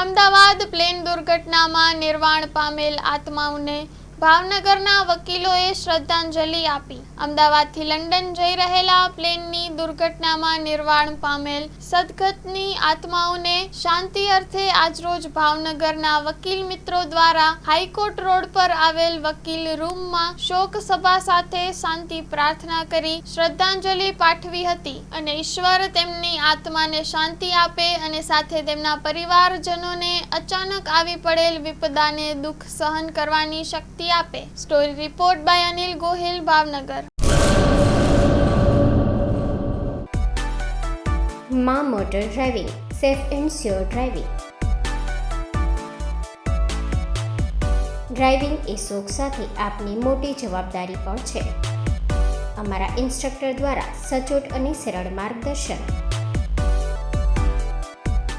Ahmedabad plane દુર્ઘટનામાં નિર્વાણ પામેલ આત્માઓને ભાવનગરના વકીલોએ શ્રદ્ધાંજલિ આપી. અમદાવાદથી લંડન જઈ રહેલા પ્લેનની દુર્ઘટનામાં નિર્વાણ પામેલ સદગતની આત્માઓને શાંતિ અર્થે આજરોજ ભાવનગરના વકીલ મિત્રો દ્વારા હાઈકોર્ટ રોડ પર આવેલ વકીલ રૂમમાં શોક સભા સાથે શાંતિ પ્રાર્થના કરી શ્રદ્ધાંજલિ પાઠવી હતી અને ઈશ્વર તેમની આત્માને શાંતિ આપે અને સાથે તેમના પરિવારજનોને અચાનક આવી પડેલ વિપદાને દુઃખ સહન કરવાની શક્તિ આપે. Story report by Anil Gohil Bhavnagar મા motor driving safe and sure driving driving એ શોખ સાથે આપની મોટી જવાબદારી પણ છે. અમારા ઇન્સ્ટ્રક્ટર દ્વારા સચોટ અને સરળ માર્ગદર્શન.